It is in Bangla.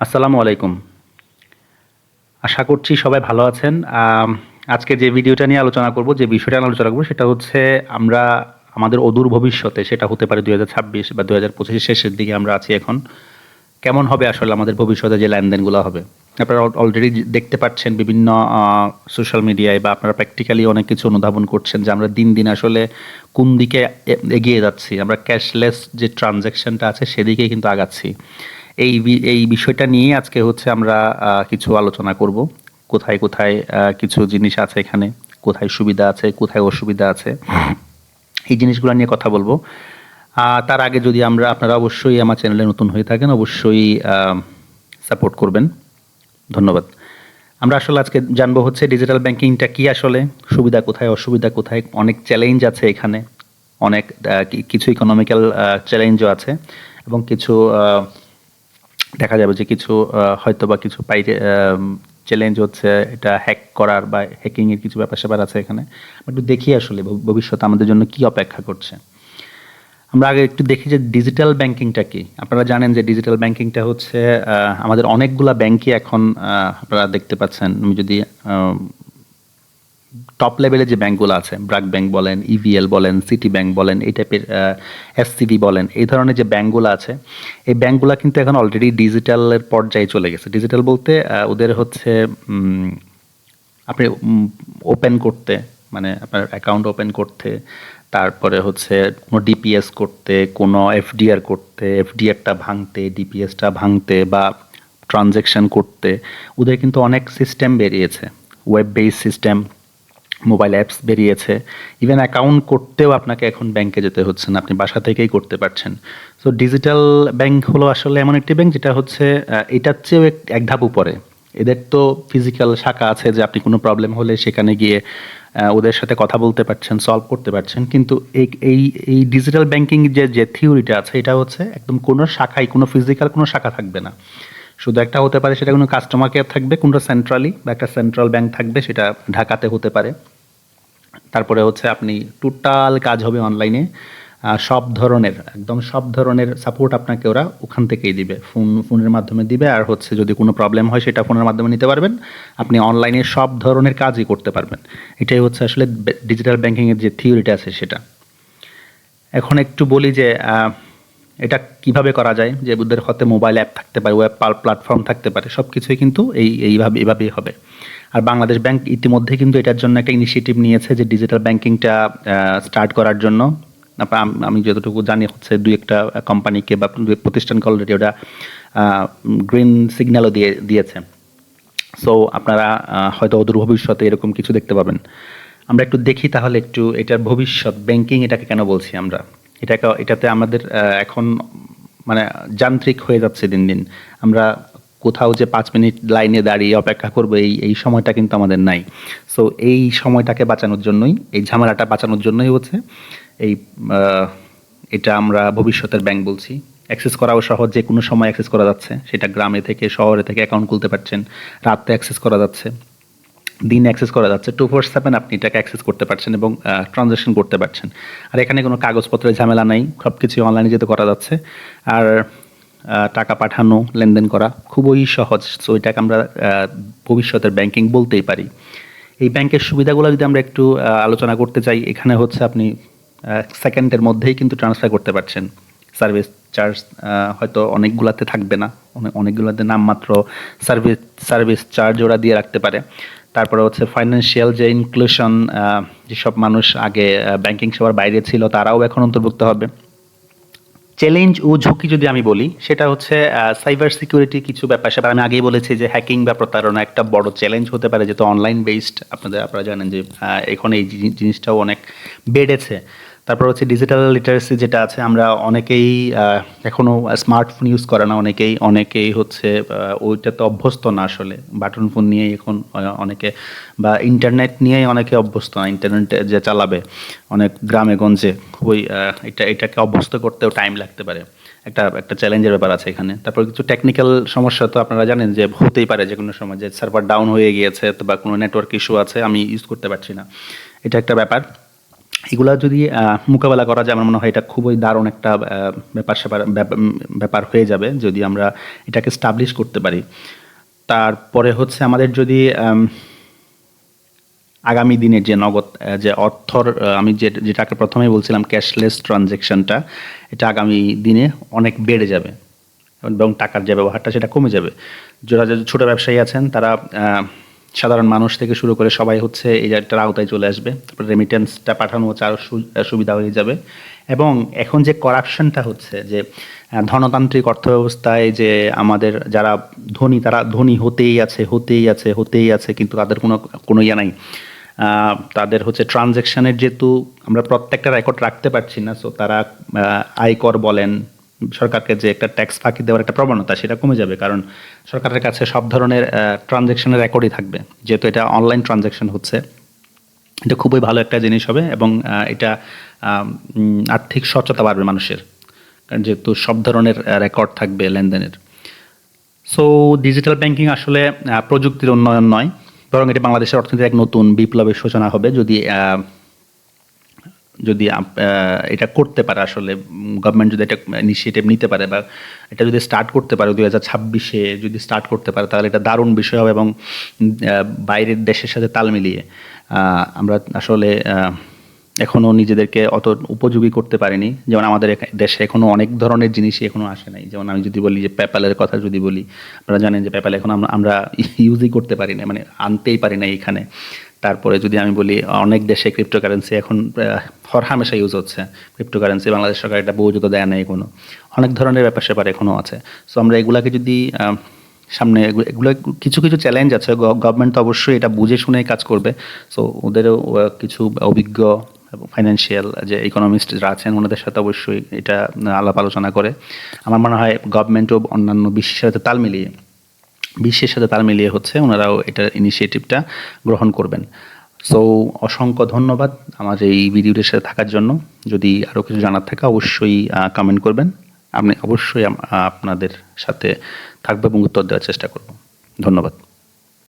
আসসালামু আলাইকুম। আশা করছি সবাই ভালো আছেন। আজকে যে ভিডিওটা নিয়ে আলোচনা করব, যে বিষয়টা নিয়ে আলোচনা করব, সেটা হচ্ছে আমরা আমাদের অদূর ভবিষ্যতে, সেটা হতে পারে দুই বা দুই হাজার শেষের দিকে আমরা আছি এখন, কেমন হবে আসলে আমাদের ভবিষ্যতে যে লেনদেনগুলো হবে? আপনারা অলরেডি দেখতে পাচ্ছেন বিভিন্ন সোশ্যাল মিডিয়ায় বা আপনারা প্র্যাকটিক্যালি অনেক কিছু অনুধাবন করছেন যে আমরা দিন দিন আসলে কোন দিকে এগিয়ে যাচ্ছি। আমরা ক্যাশলেস যে ট্রানজ্যাকশনটা আছে, সেদিকেই কিন্তু আগাচ্ছি। এই এই বিষয়টা নিয়ে আজকে হচ্ছে আমরা কিছু আলোচনা করব। কোথায় কোথায় কিছু জিনিস আছে এখানে? কোথায় সুবিধা আছে, কোথায় অসুবিধা আছে? এই জিনিসগুলো নিয়ে কথা বলব। তার আগে যদি আমরা, আপনারা অবশ্যই আমার চ্যানেলে নতুন হয়ে থাকেন, অবশ্যই সাপোর্ট করবেন। ধন্যবাদ। আমরা আসলে আজকে জানব হচ্ছে ডিজিটাল ব্যাংকিংটা কি আসলে? সুবিধা কোথায়, অসুবিধা কোথায়? অনেক চ্যালেঞ্জ আছে এখানে। অনেক কিছু ইকোনমিক্যাল চ্যালেঞ্জও আছে। এবং কিছু দেখা যাবে যে কিছু হয়তো বা কিছু পাইরে চ্যালেঞ্জ হচ্ছে এটা হ্যাক করার বা হ্যাকিং এর কিছু ব্যাপার স্যাপার আছে এখানে। একটু দেখি আসলে ভবিষ্যৎ আমাদের জন্য কি অপেক্ষা করছে। আমরা আগে একটু দেখি যে ডিজিটাল ব্যাংকিংটা কি। আপনারা জানেন যে ডিজিটাল ব্যাংকিংটা হচ্ছে আমাদের অনেকগুলা ব্যাংকই এখন আপনারা দেখতে পাচ্ছেন। আমি যদি টপ লেভেলে যে ব্যাংকগুলো আছে, ব্রাক ব্যাংক বলেন ইভিএল বলেন সিটি ব্যাংক বলেন, এই টাইপের এসসিবি বলেন, এই ধরনের যে ব্যাংকগুলো আছে, এই ব্যাংকগুলো কিন্তু এখন অলরেডি ডিজিটালের পর্যায়ে চলে গেছে। ডিজিটাল বলতে ওদের হচ্ছে আপনি ওপেন করতে মানে আপনার অ্যাকাউন্ট ওপেন করতে, তারপরে হচ্ছে কোনো ডিপিএস করতে, কোনো এফডিআর করতে এফডিআরটা ভাঙতে ডিপিএসটা ভাঙতে বা ট্রানজ্যাকশন করতে, ওদের কিন্তু অনেক সিস্টেম বেরিয়েছে। Web base system mobile apps বেরিয়েছে। ইভেন অ্যাকাউন্ট করতেও আপনাকে এখন ব্যাংকে যেতে হচ্ছে না, আপনি বাসা থেকেই করতে পারছেন। সো ডিজিটাল ব্যাংক হলো আসলে এমন একটি ব্যাংক যেটা হচ্ছে এটার চেয়েও এক- ধাপ উপরে। এদের তো ফিজিক্যাল শাখা আছে যে আপনি কোনো প্রবলেম হলে সেখানে গিয়ে ওদের সাথে কথা বলতে পারছেন সলভ করতে পারছেন। কিন্তু এই এই এই ডিজিটাল ব্যাংকিং যে যে থিওরিটা আছে, এটা হচ্ছে একদম কোনো শাখায়, কোনো ফিজিক্যাল কোনো শাখা থাকবে না। শুধু একটা হতে পারে, সেটা কোনো কাস্টমার কেয়ার থাকবে কোনটা সেন্ট্রালি বা একটা সেন্ট্রাল ব্যাংক থাকবে, সেটা ঢাকাতে হতে পারে। তারপরে হচ্ছে আপনি টোটাল কাজ হবে অনলাইনে সব ধরনের, একদম সব ধরনের সাপোর্ট আপনাকে ওরা ওখান থেকেই দিবে। ফোন, ফোনের মাধ্যমে দিবে, আর হচ্ছে যদি কোনো প্রবলেম হয়, সেটা ফোনের মাধ্যমে নিতে পারবেন। আপনি অনলাইনে সব ধরনের কাজই করতে পারবেন। এটাই হচ্ছে আসলে ডিজিটাল ব্যাংকিংয়ের যে থিওরিটা আছে সেটা। এখন একটু বলি যে এটা কীভাবে করা যায়? যে ওদের হাতে মোবাইল অ্যাপ থাকতে পারে ওয়েব প্ল্যাটফর্ম থাকতে পারে সব কিছুই কিন্তু এই, এইভাবে, এভাবেই হবে। আর বাংলাদেশ ব্যাংক ইতিমধ্যে কিন্তু এটার জন্য একটা ইনিশিয়েটিভ নিয়েছে যে ডিজিটাল ব্যাংকিংটা স্টার্ট করার জন্য। আমি যতটুকু জানি হচ্ছে দুই একটা কোম্পানিকে বা প্রতিষ্ঠানকে অলরেডি ওটা গ্রিন সিগন্যালও দিয়ে, দিয়েছে। সো আপনারা হয়তো অদূর ভবিষ্যতে এরকম কিছু দেখতে পাবেন। আমরা একটু দেখি তাহলে একটু এটার ভবিষ্যৎ ব্যাংকিং এটাকে কেন বলছি আমরা? এটাকে, এটাতে আমাদের এখন মানে যান্ত্রিক হয়ে যাচ্ছে দিন দিন। আমরা কোথাও যে পাঁচ মিনিট লাইনে দাঁড়িয়ে অপেক্ষা করব, এই এই সময়টা কিন্তু আমাদের নাই। সো এই সময়টাকে বাঁচানোর জন্যই, এই ঝামেলাটা বাঁচানোর জন্যই হচ্ছে এই এটা আমরা ভবিষ্যতের ব্যাংক বলছি। অ্যাক্সেস করাও সহজ, যে কোনো সময় অ্যাক্সেস করা যাচ্ছে। সেটা গ্রামে থেকে, শহরে থেকে অ্যাকাউন্ট খুলতে পারছেন। রাতে অ্যাক্সেস করা যাচ্ছে। দিন অ্যাক্সেস করা যাচ্ছে। টু ফোর সেভেন আপনি এটাকে অ্যাক্সেস করতে পারছেন এবং ট্রানজ্যাকশন করতে পারছেন। আর এখানে কোনো কাগজপত্রের ঝামেলা নাই সব কিছু অনলাইনে যেতে করা যাচ্ছে। আর টাকা পাঠানো, লেনদেন করা খুবই সহজ। সো এটাকে আমরা ভবিষ্যতের ব্যাংকিং বলতেই পারি। এই ব্যাংকের সুবিধাগুলো যদি আমরা একটু আলোচনা করতে চাই, এখানে হচ্ছে আপনি সেকেন্ডের মধ্যেই কিন্তু ট্রান্সফার করতে পারছেন। সার্ভিস চার্জ হয়তো অনেকগুলাতে থাকবে না। অনেক অনেকগুলোতে নামমাত্র সার্ভিস সার্ভিস চার্জ ওরা দিয়ে রাখতে পারে। তারপরে হচ্ছে ফাইন্যান্সিয়াল যে ইনক্লুশন যেসব মানুষ আগে ব্যাংকিং সেবার বাইরে ছিল, তারাও এখন অন্তর্ভুক্ত হবে। চ্যালেঞ্জ ও ঝুঁকি যদি আমি বলি, সেটা হচ্ছে সাইবার সিকিউরিটি কিছু ব্যাপার। সেবার আমি আগেই বলেছি যে হ্যাকিং বা প্রতারণা একটা বড় চ্যালেঞ্জ হতে পারে, যেহেতু অনলাইন বেসড আপনাদের, আপনারা জানেন যে এখন এই জিনিসটাও অনেক বেড়েছে। তারপর হচ্ছে ডিজিটাল লিটারেসি যেটা আছে আমরা অনেকেই এখনও স্মার্টফোন ইউজ করে না অনেকেই অনেকেই হচ্ছে আহ, ওইটাতে অভ্যস্ত না আসলে। বাটন ফোন নিয়েই এখন অনেকে বা ইন্টারনেট নিয়েই অনেকে অভ্যস্ত না ইন্টারনেট যে চালাবে অনেক গ্রামে গঞ্জে খুবই এটা এটাকে অভ্যস্ত করতেও টাইম লাগতে পারে। একটা একটা চ্যালেঞ্জের ব্যাপার আছে এখানে। তারপর কিছু টেকনিক্যাল সমস্যা তো আপনারা জানেন যে হতেই পারে যে কোনো সময় যে সার্ভার ডাউন হয়ে গিয়েছে বা কোনো নেটওয়ার্ক ইস্যু আছে আমি ইউজ করতে পারছি না। এটা একটা ব্যাপার। এগুলা যদি মোকাবেলা করা যায়, আমার মনে হয় এটা খুবই দারুণ একটা ব্যাপার স্যাপার ব্যাপ- ব্যাপার হয়ে যাবে যদি আমরা এটাকে স্টাবলিশ করতে পারি। তারপরে হচ্ছে আমাদের যদি আগামী দিনের যে নগদ যে অর্থর আমি যে যেটাকে প্রথমেই বলছিলাম ক্যাশলেস ট্রানজেকশনটা এটা আগামী দিনে অনেক বেড়ে যাবে এবং টাকার যে ব্যবহারটা, সেটা কমে যাবে। যারা ছোটো ব্যবসায়ী আছেন, তারা সাধারণ মানুষ থেকে শুরু করে সবাই হচ্ছে এই জায়গাটার আওতায় চলে আসবে। তারপরে রেমিটেন্সটা পাঠানো হচ্ছে আরও সুবিধা হয়ে যাবে। এবং এখন যে করাপশনটা হচ্ছে, যে ধনতান্ত্রিক অর্থব্যবস্থায় যে আমাদের যারা ধনী, তারা ধনী হতেই আছে হতেই আছে হতেই আছে, কিন্তু তাদের কোনো কোনো ইয়ে নাই। তাদের হচ্ছে ট্রানজ্যাকশনের যেহেতু আমরা প্রত্যেকটা রেকর্ড রাখতে পারছি না সো তারা আয়কর বলেন সরকারকে যে একটা ট্যাক্স ফাঁকি দেওয়ার একটা প্রবণতা, সেটা কমে যাবে। কারণ সরকারের কাছে সব ধরনের ট্রানজ্যাকশনের রেকর্ডই থাকবে। যেহেতু এটা অনলাইন ট্রানজ্যাকশন হচ্ছে, এটা খুবই ভালো একটা জিনিস হবে এবং এটা আর্থিক সচ্ছতা বাড়বে মানুষের। কারণ যেহেতু সব ধরনের রেকর্ড থাকবে লেনদেনের। সো ডিজিটাল ব্যাংকিং আসলে প্রযুক্তির উন্নয়ন নয়, বরং এটি বাংলাদেশের অর্থনীতির এক নতুন বিপ্লবের সূচনা হবে। যদি যদি এটা করতে পারে আসলে গভর্নমেন্ট যদি এটা ইনিশিয়েটিভ নিতে পারে বা এটা যদি স্টার্ট করতে পারে দুই হাজার ছাব্বিশে যদি স্টার্ট করতে পারে তাহলে এটা দারুণ বিষয় হবে এবং বাইরের দেশের সাথে তাল মিলিয়ে আমরা আসলে আহ, এখনও নিজেদেরকে অত উপযোগী করতে পারিনি। যেমন আমাদের দেশে এখনও অনেক ধরনের জিনিসই এখনও আসে নাই। যেমন আমি যদি বলি যে পেপ্যালের কথা যদি বলি আপনারা জানেন যে পেপ্যাল এখন আমরা ইউজই করতে পারি না মানে আনতেই পারি না এখানে তারপরে যদি আমি বলি, অনেক দেশে ক্রিপ্টোকারেন্সি এখন হরহামেশা ইউজ হচ্ছে। ক্রিপ্টোকারেন্সি বাংলাদেশ সরকার এটা বৈধতা দেয় না কোনো অনেক ধরনের ব্যাপার স্যাপার এখনও আছে। সো আমরা এগুলাকে যদি সামনে এগুলো কিছু কিছু চ্যালেঞ্জ আছে। গভর্নমেন্ট তো অবশ্যই এটা বুঝে শুনে কাজ করবে। সো ওদেরও কিছু অভিজ্ঞ ফাইন্যান্সিয়াল যে ইকোনমিস্ট যারা আছেন, ওনাদের সাথে অবশ্যই এটা, আলাপ আলোচনা করে। আমার মনে হয় গভর্নমেন্টও অন্যান্য বিশ্বের সাথে তাল মিলিয়ে বিশ্বের সাথে তাল মিলিয়ে হচ্ছে, ওনারাও এটার ইনিশিয়েটিভটা গ্রহণ করবেন। সো অসংখ্য ধন্যবাদ আমার এই ভিডিওটির সাথে থাকার জন্য। যদি আরও কিছু জানার থাকে, অবশ্যই কমেন্ট করবেন। আপনি অবশ্যই আপনাদের সাথে থাকবে এবং উত্তর দেওয়ার চেষ্টা করব। ধন্যবাদ।